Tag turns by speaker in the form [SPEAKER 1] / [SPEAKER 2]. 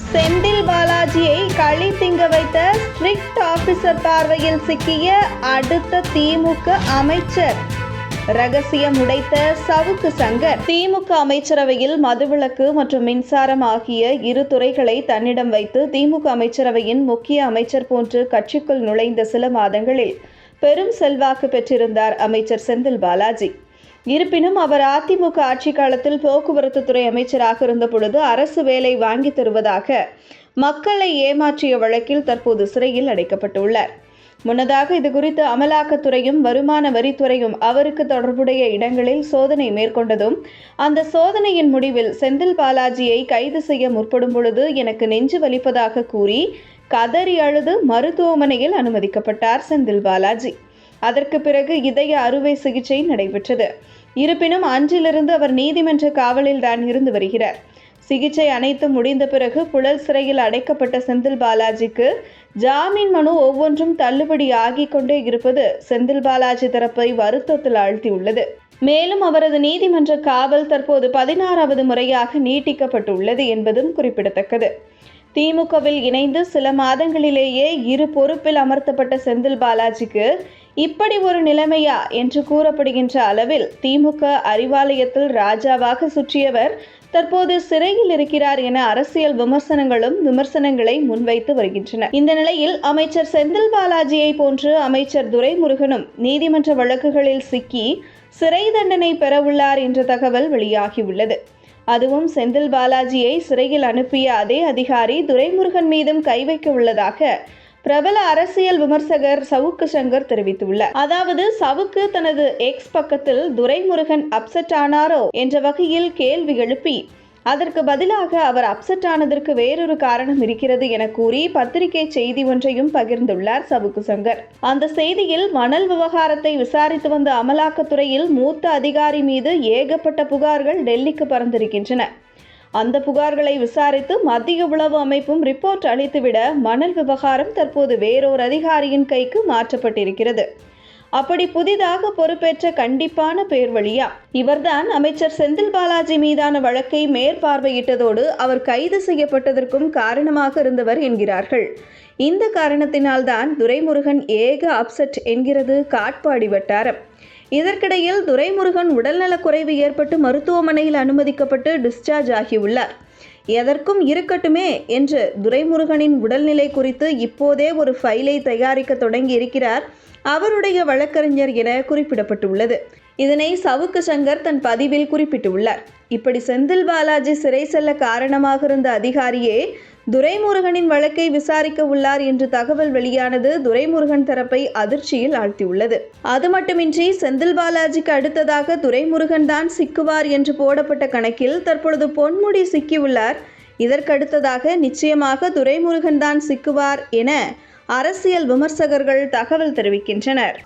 [SPEAKER 1] செந்தில் பாலாஜியை களி திங்க வைத்த ஸ்ட்ரிக்ட் ஆபீசர் பார்வையில் சிக்கிய அடுத்த திமுக அமைச்சர். ரகசியம் உடைத்த சவுக்கு சங்கர். திமுக அமைச்சரவையில் மதுவிலக்கு மற்றும் மின்சாரம் ஆகிய இரு துறைகளை தன்னிடம் வைத்து திமுக அமைச்சரவையின் முக்கிய அமைச்சர் போன்று கட்சிக்குள் நுழைந்த சில மாதங்களில் பெரும் செல்வாக்கு பெற்றிருந்தார் அமைச்சர் செந்தில் பாலாஜி. இருப்பினும் அவர் அதிமுக ஆட்சி காலத்தில் போக்குவரத்து துறை அமைச்சராக இருந்த பொழுது அரசு வேலை வாங்கி தருவதாக மக்களை ஏமாற்றிய வழக்கில் தற்போது சிறையில் அடைக்கப்பட்டுள்ளார். முன்னதாக இது குறித்து அமலாக்கத்துறையும் வருமான வரித்துறையும் அவருக்கு தொடர்புடைய இடங்களில் சோதனை மேற்கொண்டதும் அந்த சோதனையின் முடிவில் செந்தில் பாலாஜியை கைது செய்ய முற்படும் பொழுது எனக்கு நெஞ்சு வலிப்பதாக கூறி கதறி அழுது மருத்துவமனையில் அனுமதிக்கப்பட்டார் செந்தில் பாலாஜி. அதற்கு பிறகு இதய அறுவை சிகிச்சை நடைபெற்றது. இருப்பினும் அன்றிலிருந்து அவர் நீதிமன்ற காவலில் தான் இருந்து வருகிறார். சிகிச்சை அனைத்தும் முடிந்த பிறகு புழல் சிறையில் அடைக்கப்பட்ட செந்தில் பாலாஜிக்கு ஜாமீன் மனு ஒவ்வொன்றும் தள்ளுபடி ஆகிக் கொண்டே இருப்பது செந்தில் பாலாஜி தரப்பை வருத்தத்தில் ஆழ்த்தியுள்ளது. மேலும் அவரது நீதிமன்ற காவல் தற்போது பதினாறாவது முறையாக நீட்டிக்கப்பட்டுள்ளது என்பதும் குறிப்பிடத்தக்கது. திமுகவில் இணைந்து சில மாதங்களிலேயே இரு பொறுப்பில் அமர்த்தப்பட்ட செந்தில் பாலாஜிக்கு இப்படி ஒரு நிலைமையா என்று கூறப்படுகின்ற அளவில் திமுக அறிவாலயத்தில் ராஜாவாக சுற்றியவர் தற்போது சிறையில் இருக்கிறார் என அரசியல் விமர்சனங்களும் விமர்சனங்களை முன்வைத்து வருகின்றன. இந்த நிலையில் அமைச்சர் செந்தில் பாலாஜியை போன்று அமைச்சர் துரைமுருகனும் நீதிமன்ற வழக்குகளில் சிக்கி சிறை தண்டனை பெறவுள்ளார் என்ற தகவல் வெளியாகியுள்ளது. அதுவும் செந்தில் பாலாஜியை சிறையில் அனுப்பிய அதே அதிகாரி துரைமுருகன் மீதும் கை வைக்க உள்ளதாக பிரபல அரசியல் விமர்சகர் சவுக்கு சங்கர் தெரிவித்துள்ளார். அதாவது சவுக்கு தனது எக்ஸ் பக்கத்தில் துரைமுருகன் அப்செட் ஆனாரோ என்ற வகையில் கேள்வி எழுப்பி அதற்கு பதிலாக அவர் அப்செட் ஆனதற்கு வேறொரு காரணம் இருக்கிறது என கூறி பத்திரிகை செய்தி ஒன்றையும் பகிர்ந்துள்ளார் சவுக்கு சங்கர். அந்த செய்தியில் மணல் விவகாரத்தை விசாரித்து வந்த அமலாக்கத்துறையில் மூத்த அதிகாரி மீது ஏகப்பட்ட புகார்கள் டெல்லிக்கு பறந்திருக்கின்றன. அந்த புகார்களை விசாரித்து மத்திய உளவு அமைப்பும் ரிப்போர்ட் அளித்துவிட மணல் விவகாரம் தற்போது வேறொரு அதிகாரியின் கைக்கு மாற்றப்பட்டிருக்கிறது. அப்படி புதிதாக பொறுப்பேற்ற கண்டிப்பான பேர் வழியா இவர்தான் அமைச்சர் செந்தில் பாலாஜி மீதான வழக்கை மேற்பார்வையிட்டதோடு அவர் கைது செய்யப்பட்டதற்கும் காரணமாக இருந்தவர் என்கிறார்கள். இந்த காரணத்தினால்தான் துரைமுருகன் ஏக அப்செட் என்கிறது காட்பாடி வட்டாரம். இதற்கிடையில் துரைமுருகன் உடல்நலக்குறைவு ஏற்பட்டு மருத்துவமனையில் அனுமதிக்கப்பட்டு டிஸ்சார்ஜ் ஆகியுள்ளார். எதற்கும் இருக்கட்டுமே என்று துரைமுருகனின் உடல்நிலை குறித்து இப்போதே ஒரு ஃபைலை தயாரிக்க தொடங்கி இருக்கிறார். அவருடைய வழக்கறிஞர் என குறிப்பிடப்பட்டுள்ளது. இதனை சவுக்கு சங்கர் தன் பதிவில் குறிப்பிட்டுள்ளார். இப்படி செந்தில் பாலாஜி சிறை செல்ல காரணமாக இருந்த அதிகாரியே துரைமுருகனின் வழக்கை விசாரிக்க உள்ளார் என்று தகவல் வெளியானது துரைமுருகன் தரப்பை அதிர்ச்சியில் ஆழ்த்தியுள்ளது. அது மட்டுமின்றி செந்தில் பாலாஜிக்கு அடுத்ததாக துரைமுருகன் தான் சிக்குவார் என்று போடப்பட்ட கணக்கில் தற்பொழுது பொன்முடி சிக்கியுள்ளார். இதற்கடுத்ததாக நிச்சயமாக துரைமுருகன் தான் சிக்குவார் என அரசியல் விமர்சகர்கள் தகவல் தெரிவிக்கின்றனர்.